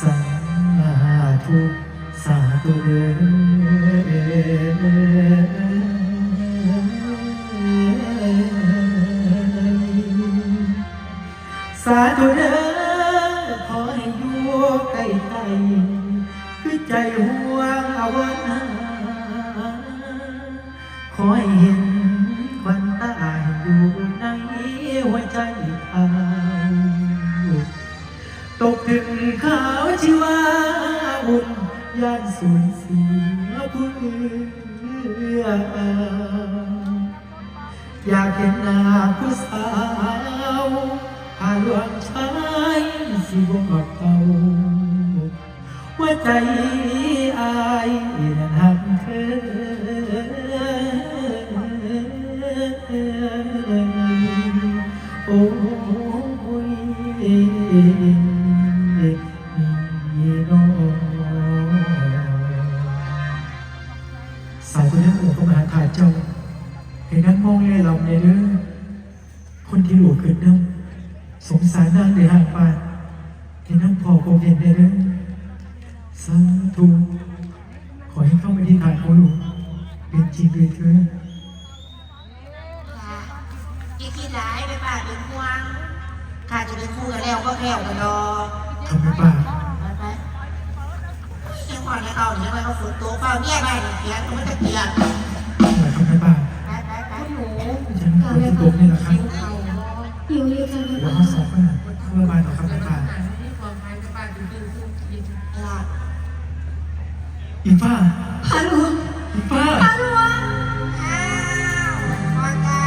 สาธุสาธุเด้อ สูญเสียผู้เอื้ออาอยากเห็นหน้าผู้สาว สงสารนางในห่างบ้านให้นั่งพอคงเห็นได้เรื่องสาธุขอให้เข้าไปที่ฐานของหลวงเป็นจริงเลยเถิดค่ะ อีฟ้าพาหลวงอีฟ้าพาหลวงอ้าวพอจ้า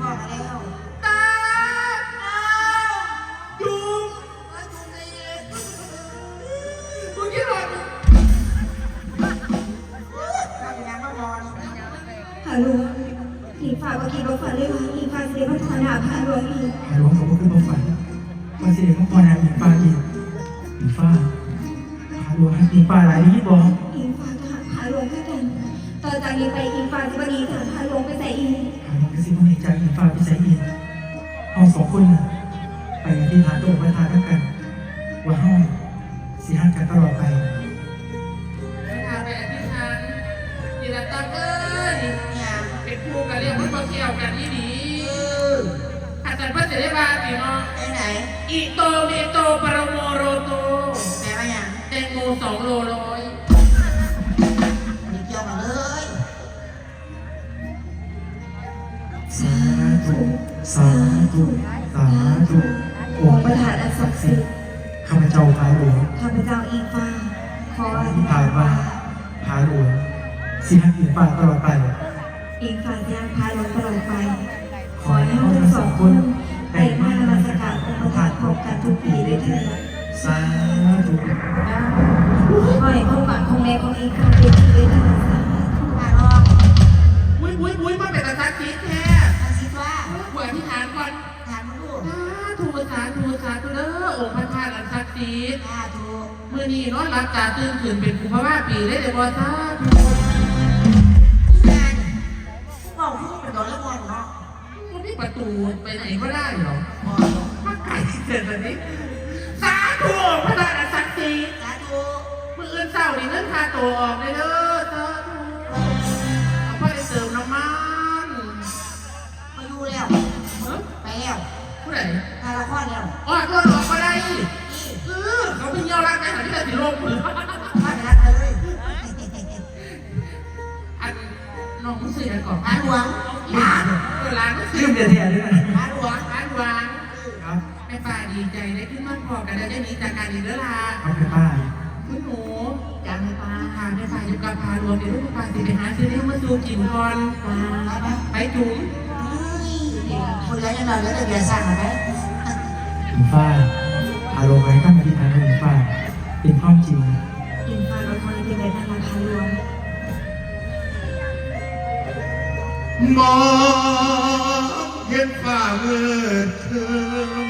บอกแล้วตาจุ๊บว่าจุ๊บเลยเราเป็นยังก็นอนพาหลวงหญิงฝากก็คิดว่าฝั นนี้ถามพาหลวงไปใส่อีกพาหลวงกระซิบในใจอีฟ้าพิสัยอินห้องสองคนน่ะไปที่ฐานตัวประธานกัน ว่าห้องสีห้างกันตลอดไปเนี่ยเป็นคู่กันเรียกว่าเที่ยวกันนี่ดีอาจารย์พ่อจะได้บ้านพี่น้องไปไหนอีโตเมโตปรโมโรโต แปลว่าอย่าง แตงโมสองโลร้อ ธุสาธุองค์ประธานอันศักดิ์สิทธิ์ข้าพเจ้าพาหลวงข้าพเจ้าอิงฟ้าขออธิที่ษผ่าฐานนมาว่าพาหลวงสีห้างอีฟ้าตลอดไปอิงฟ้าจะยังพาหลวงตลอดไป ขอให้เราทั้งสองคน นี้นอนหลับตาตื่นขึ้นเป็นภูมิว่าปีได้เลยบ่สาธุงานผู้บอกผู้เป็นตัวเล็กวันเนาะมันมีประตูไปไหนก็ได้เหรอพอมาไก่เสร็จแบบนี้สาธุพระธาตุอันศักดิ์สิทธิ์สาธุมืออื่นเศร้านี่เงินค่าตัวออกเลยเด้อ นแล้วได้มีจากการดีแล้วล่ะเอาไปป้าคุณหนูจังเลยป้าพาแม่ป้าอยู่กับพารวมเดี๋ยวลูกป้าสิไปหาซื้อเรื่องมาสู่กินก่อนป้าไปไหมไปจุ๋มคนเลี้ยงยังนอนแล้วจะเบียร์สั่งไหมอีฟ้าพาหลวงไปข้ามมาที่ฐานของอีฟ้าเป็นความจริงอิงฟ้าเราคอยเป็นในธนาคารหลวงมองเห็นฝ่ามืดคืมไ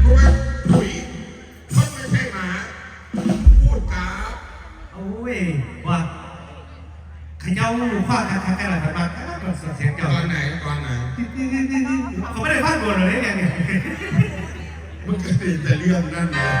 เพราะว่าถุยมันไม่ใช่หมา พูดจาโอ้ยว่าขย้าลูกข้าทางทางอะไรแบบนั้นก็เสียงตเจ้าอนไหนตอนไหนเขาไม่ได้พลาดบทเลยเนี่ยมันก็ติดแต่เรื่องนั่นเลย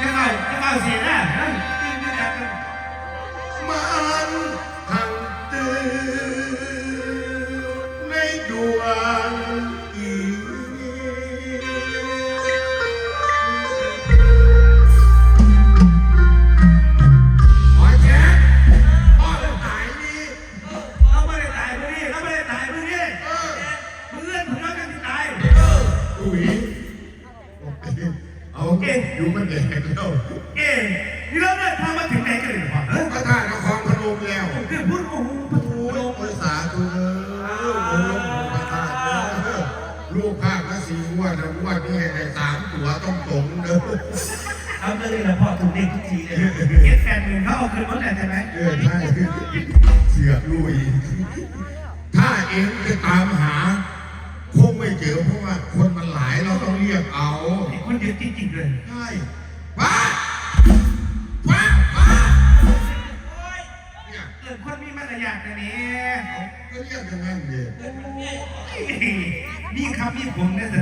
จะเข้าจะเข้าเสียนะมัน ดงแล้วเอ๊นี่เราเดินทางมาถึงไหนกันเลยพ่อเออพระธาตุนครพนมแล้วคือพูดโอ้โหปะทูโอ้ยโอ้ยสาธุเด้อโอ้ยพระธาตุเด้อลูกภาคละสี่งวดนะงวดนี้ให้ได้สามตัวต้องตรงเด้อเอาเลยนะพ่อถูกเด็กทุกทีเลยเก็ตแฟนหนึ่งเขาเอาคืนหมดเลยใช่ไหมเออใช่เสือกลุย ถ้าเองจะตามหา คงไม่เจอเพราะว่าคนมันหลายเราต้องเรียกเอาคนเดียวจริงๆเลย ใช่ ว้าว้าว้าเนี่ยเกิดคนมีมารยาทนะนี่เขาก็เรียกอย่างนั้นเลยนี่ครับนี่ผมเนี่ยส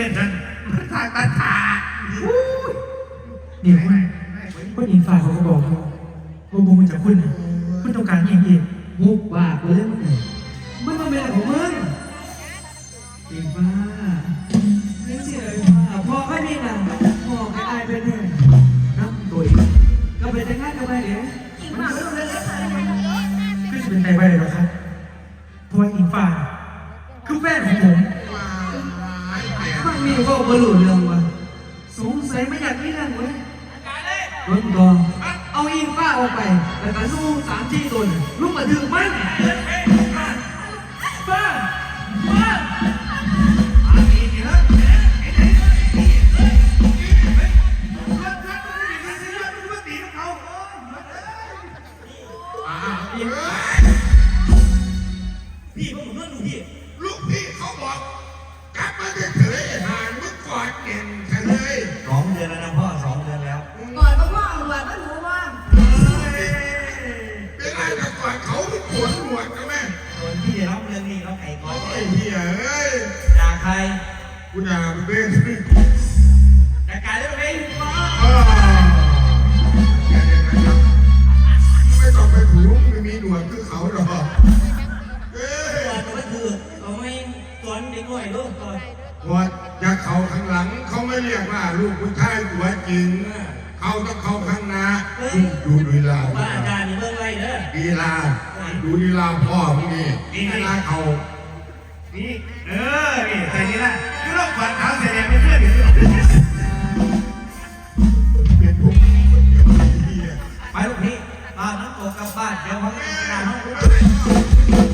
ดีเซนเตอร์นั่นมันทางตาถานี่คุณคุณอิงฟ้าเขาก็บอกว่าว่าบุญจากคุณนะคุณต้องการอย่างอีกบุกว่าเรื่องมันต้องเป็นอะไรของมึงอิงฟ้านี่สิเลยว่าพอแค่นี้นะพอไอายเป็นแท้นับตัวเองก็เป็นแต่งงานกันไปเดี๋ยวอีกพาก็รู้เลยพาหลวงก็จะเป็นไปไม่ได้หรอ ง ด่าใครกูด่ามันเป็นจัดการเรื่องนี้อ้าวอย่าอย่างนั้นครับไม่ต้องไปถูไม่มีหนวดคือเขาหรอกเอ้ยตัวก็คือเราไม่สอนเด็กหน่อยลูกก่อนว่าจะเขาข้างหลังเขาไม่เรียกว่าลูกผู้ชายตัวจริงเขาต้องเขาข้างหน้าดูดูลีลาว่าอาจารย์มีเบื้องไรเด้อลีลาดูลีลาพ่อมึงนี่ลีลาเขา นี่เออ นี่ในี่ละคือเราขวัญขาเสียแดงไม่เพื่อยวเไปลูกพี่มาน้ำตกกับบ้านเดียวมั้ง